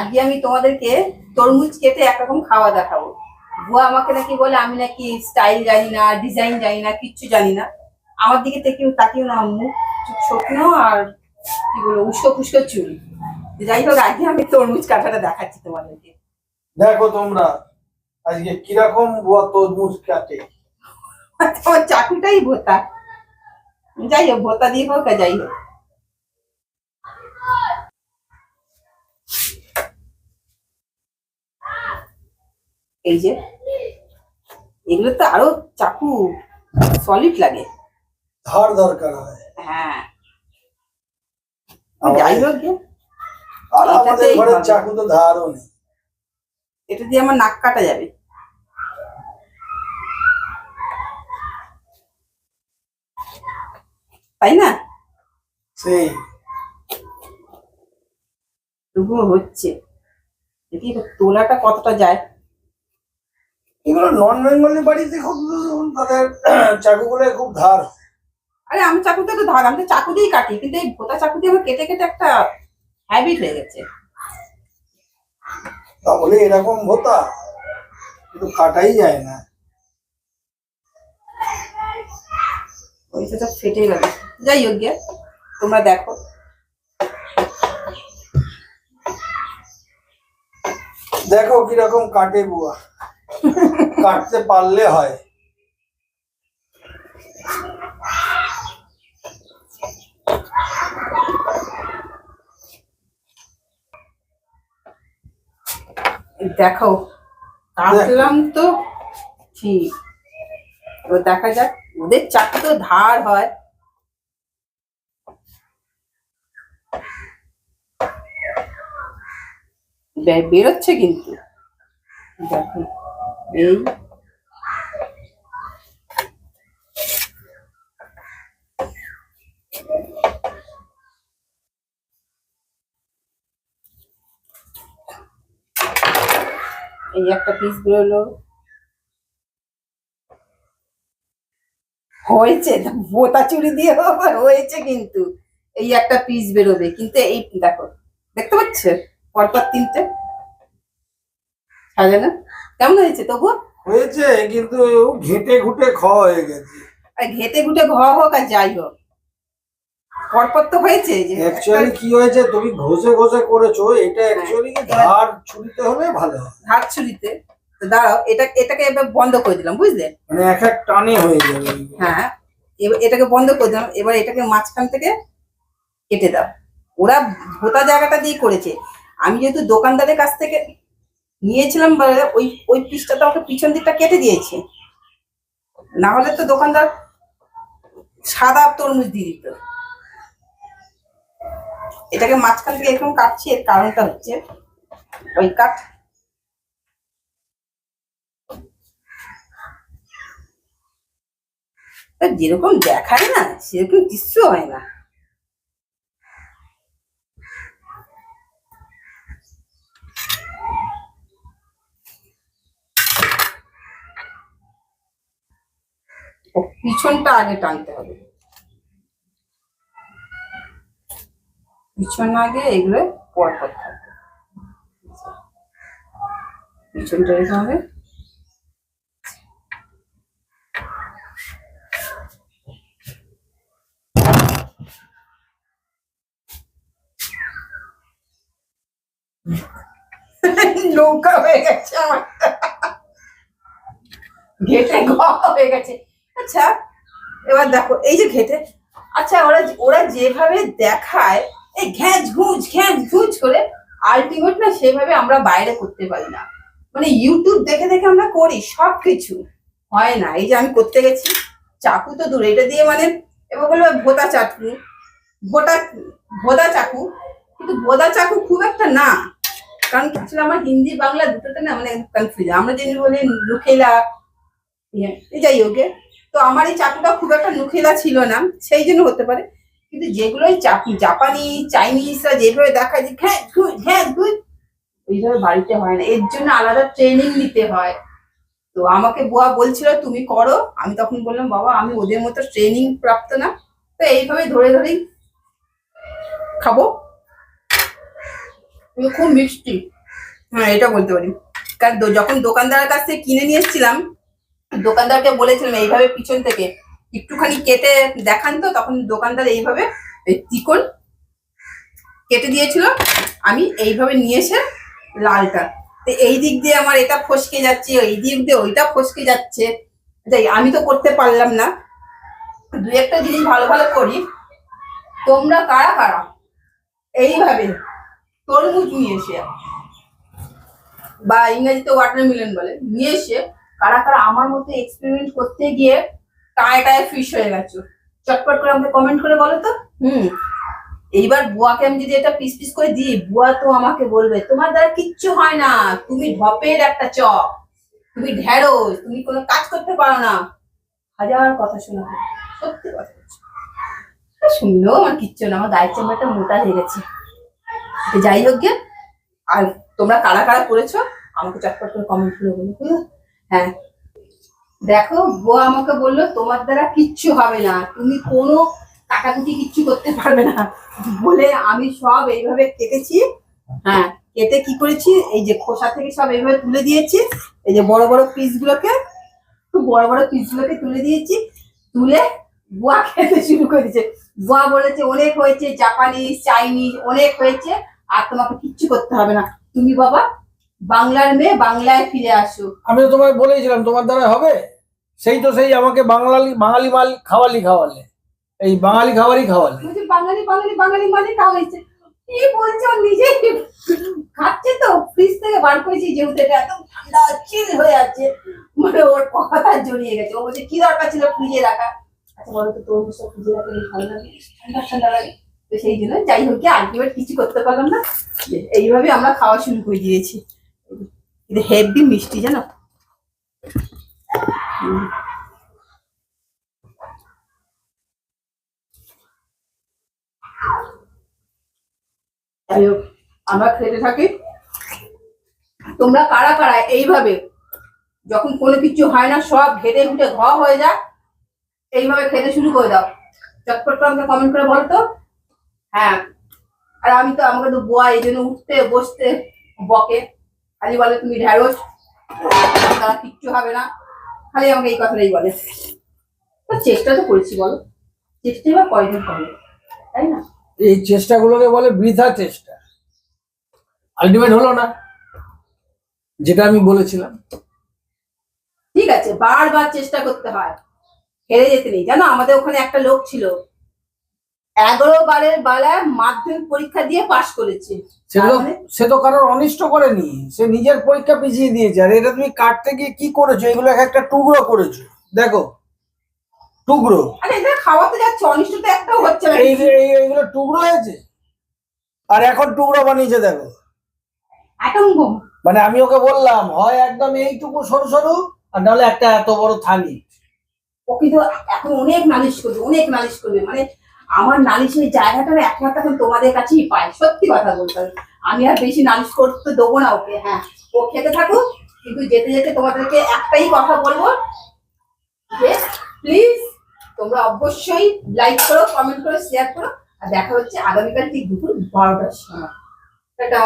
আজকে আমি তোমাদেরকে তরমুজ কেটে একরকম খাওয়া দেখাবো। বুয়া আমাকে নাকি বলে আমি নাকি স্টাইল জানি না ডিজাইন জানি না কিচ্ছু জানি না। আমার দিকে থেকে তাকিও না মুখ শুকনো আর কি বলব উস্কো ফুস্কো চুল যাই হোক আজকে আমি তরমুজ কাটাটা দেখাচ্ছি তোমাদেরকে। দেখো তোমরা আজকে কীরকম বুয়া তরমুজ কাটে। আমার চাকুটাই ভোতা। যাই হোক ভোতা দিয়ে হোক যাই হোক। এই যে এগুলো তো আরও চাকু সলিড লাগে। ধার দরকার হয়। হ্যাঁ। যাই হোক আর আমাদের চাকু তো ধারও নেই। এটা দিয়ে আমার নাক কাটা যাবে। তাই না? সেই। তবুও হচ্ছে। দেখি তোলাটা কতটা যায়। এগুলো নন বেঙ্গলি বাড়িতে খুব তাদের চাকুগুলো খুব ধার। আরে আমি চাকুতে তো ধার আমি তো চাকু দিয়েই কাটি কিন্তু এই ভোতা চাকু দিয়ে আমার কেটে কেটে একটা হ্যাবিট হয়ে গেছে। তাহলে এরকম হতা কিন্তু কাটাই যায় না। ওইটা তো ফেটে গেল। যাই হোক গে, তোমরা দেখো। দেখো কীরকম কাটে বুয়া। কাটতে পারলে হয়। দেখো, কাটলাম তো ঠিক দেখা যাক, ওদের চাকু তো ধার হয়। বেরোচ্ছে কিন্তু। দেখো। এই এই একটা পিস বেরোলো হয়েছে বোতা চুরি দিয়ে আবার হয়েছে কিন্তু। এই একটা পিস বেরোবে, কিন্তু এই দেখো, দেখতে পাচ্ছ? পরপর তিনটে। সাজানো। কেমন হয়েছে তবু? হয়েছে কিন্তু ঘেটে ঘুটে খাওয়া হয়ে গেছে। আর ঘেটে ঘুটে ঘ হোক আর যাই হোক। পরপর তো হয়েছে অ্যাকচুয়ালি কি হয়েছে তুমি ঘষে ঘষে করেছ এটা অ্যাকচুয়ালি ধার ছুরিতে হলে ভালো হয়। ছুরিতে? দাঁড়াও এটা এটাকে এবার বন্ধ করে দিলাম বুঝলে? মানে এক এক টানে হয়ে যাবে। হ্যাঁ এটাকে বন্ধ করে দিলাম এবার এটাকে মাঝখান থেকে কেটে দাও। ওরা ভোতা জায়গাটা দিয়ে করেছে। আমি যেহেতু দোকানদারের কাছ থেকে নিয়েছিলাম বলে ওই ওই পিসটা তো আমাকে পিছন দিকটা কেটে দিয়েছে। না হলে তো দোকানদার সাদা তরমুজ দিয়ে দিত। এটাকে মাঝখান থেকে এরকম কাটছি, এর কারণটা হচ্ছে ওই কাঠ। যেরকম দেখায় না, সেরকম কিছু হয় না। পিছনটা আগে টানতে হবে। পিছন আগে এগুলো পর পর থাকবে। পিছনটা রেখে হবে। নৌকা হয়ে গেছে আমার। ঘেটে ঘ হয়ে গেছে। আচ্ছা এবার দেখো এই যে ঘেটে। আচ্ছা ওরা ওরা যেভাবে দেখায় এই ঘ্যাঁচ ঘুঁচ ঘ্যাঁচ ঘুঁচ করে আলটিমেট না সেভাবে আমরা বাইরে করতে পারি না। মানে ইউটিউব দেখে দেখে আমরা করি সব কিছু হয় না এই যে আমি করতে গেছি চাকু তো দূরে এটা দিয়ে মানে এবার বলব ভোতা চাকু ভোটা ভোদা চাকু কিন্তু ভোদা চাকু খুব একটা না। কারণ আসলে আমার হিন্দি বাংলা দুটোতে না মানে কনফিউজ আমরা যেমনি বলি নুখেলা ইয়ে, যাই গে। তো আমার এই চাকুটা খুব একটা নুখেলা ছিল না, সেই জন্য হতে পারে। কিন্তু যেগুলো এই চাকু জাপানি, চাইনিজরা যেভাবে দেখায় যে ঘ্যাঁ ঘুঁ ঘ্যাঁ ঘুঁ ওইভাবে বাড়িতে হয় না। এর জন্য আলাদা ট্রেনিং নিতে হয়। তো আমাকে বুয়া বলছিল, তুমি করো। আমি তখন বললাম, বাবা, আমি ওদের মতো ট্রেনিং প্রাপ্ত না। তো এইভাবে ধরে ধরেই খাব। খুব মিষ্টি। হ্যাঁ এটা বলতে পারি। কারণ যখন দোকানদারের কাছ থেকে কিনে নিয়ে এসেছিলাম দোকানদারকে বলেছিলাম এইভাবে পিছন থেকে একটুখানি কেটে দেখান তো, তখন দোকানদার এইভাবে এই চিকন কেটে দিয়েছিল। আমি এইভাবে নিয়ে এসে লালটা। তো এই দিক দিয়ে আমার এটা ফসকে যাচ্ছে, এই দিক দিয়ে ওইটা ফসকে যাচ্ছে। যাই, আমি তো করতে পারলাম না। দু একটা জিনিস ভালো ভালো করি। তোমরা কারা কারা? এইভাবে তরমুজ নিয়ে এসে, বা ইংরেজিতে ওয়াটারমেলন বলে, নিয়ে এসে কারা কারা আমার মতো এক্সপেরিমেন্ট করতে গিয়ে টায় টায় ফিস হয়ে গেছো। চটপট করে আমাকে কমেন্ট করে বলো তো। হুম। এইবার বুয়াকে আমি যদি এটা পিস পিস করে দিই, বুয়া তো আমাকে বলবে, তোমার দ্বারা কিচ্ছু হয় না, তুমি ঢপের একটা চপ, তুমি ঢেঁড়স, তুমি কোনো কাজ করতে পারো না। হাজার কথা শোনাবে, সত্যি কথা শুনলেও আমার কিচ্ছু না, আমার গায়ের চামড়াটা মোটা হয়ে গেছে। যাই হোক গে, আর তোমরা কারা কারা করেছ, আমাকে চটপট করে কমেন্ট করে বলো? হ্যাঁ। দেখো বুয়া আমাকে বলল, তোমার দ্বারা কিচ্ছু হবে না। তুমি কোনো কাটাকুটি কিচ্ছু করতে পারবে না। বলে আমি সব এইভাবে কেটেছি। হ্যাঁ কেটে কি করেছি? এই যে খোসা থেকে সব এইভাবে তুলে দিয়েছি। এই যে বড় বড় পিস গুলোকে বড় বড় পিস গুলোকে তুলে দিয়েছি। তুলে বুয়া খেতে শুরু করেছে বুয়া বলেছে, অনেক হয়েছে, জাপানিজ, চাইনিজ, অনেক হয়েছে, আর তোমাকে কিচ্ছু করতে হবে না। তুমি বাবা বাংলার মেয়ে বাংলায় ফিরে আসো আমি তোমায় বলেছিলাম তোমার দ্বারা হবে। সেই তো সেই আমাকে বাঙালি বাঙালি মাল খাওয়ালি খাওয়ালে। এই বাঙালি খাবারই খাওয়ালে। বাঙালি বাঙালি বাঙালি মানে খাওয়াইছে কি বলছে খাচ্ছে তো ফ্রিজ থেকে বার করেছি যেহেতু এটা একদম ঠান্ডা চিল হয়ে আছে। মানে ওর কথা জড়িয়ে গেছে। ও বলছে কি দরকার ছিল ফ্রিজে রাখা? আচ্ছা বলো তো তোর সব ফ্রিজে রাখলে ভালো লাগে? ঠান্ডা ঠান্ডা লাগে? তো সেই জন্য যাই হোক আলটিমেট কিছু করতে পারলাম না। এইভাবে আমরা খাওয়া শুরু করে দিয়েছি। কিন্তু হেভি মিষ্টি, জানো? আমরা খেতে থাকি। তোমরা কারা কারা এইভাবে, যখন কোনো কিছু হয় না, সব ঘেটে ঘুটে ঘ হয়ে যায়, এইভাবে খেতে শুরু করে দাও। চটপট করে আমাকে কমেন্ট করে বলতো? হ্যাঁ। আর আমি তো, আমাকে তো বোয়া এই জন্য উঠতে, বসতে বকে। খালি বলে তুমি ঢ্যাঁড়স তারা কিচ্ছু হবে না। খালি আমাকে এই কথাটাই বলে। চেষ্টা তো করেছি বলো। চেষ্টাই বা কয়দিন করে তাই না? এই চেষ্টাগুলোকে বলে বৃথা চেষ্টা। আলটিমেট হলো না যেটা আমি বলেছিলাম। ঠিক আছে বারবার চেষ্টা করতে হয়। হেরে যেতে নেই। জানো আমাদের ওখানে একটা লোক ছিল এগারো বারের বেলায় মাধ্যমিক পরীক্ষা দিয়ে পাশ করেছে। সে তো মানে? কারোর অনিষ্ট করেনি। সে নিজের পরীক্ষা পিছিয়ে দিয়েছে। আর এটা তুমি কাটতে গিয়ে কি করেছ? এগুলো এক একটা টুকরো করেছ। দেখো টুকরো। আরে এটা খাওয়াতে যাচ্ছে অনিষ্ট তো একটাও হচ্ছে না। এই এই- এইগুলো টুকরো হয়েছে? আর এখন টুকরো বানিয়েছে দেখো। মানে আমি ওকে বললাম হয় একদম এইটুকু সরু সরু আর নাহলে একটা এত বড় থালি। ও কিন্তু এখন অনেক নালিশ করবে অনেক নালিশ করবে। মানে আমার নালিশের জায়গাটা একমাত্র এখন তোমাদের কাছেই পাই। সত্যি কথা বলতে আমি আর বেশি নালিশ করতে দেবো না ওকে হ্যাঁ। ও খেতে থাকুক, কিন্তু যেতে যেতে তোমাদেরকে একটাই কথা বলব যে প্লিজ তোমরা অবশ্যই লাইক করো কমেন্ট করো শেয়ার করো, আর দেখা হচ্ছে আগামীকাল ঠিক দুপুর বারোটার সময়। টাটা।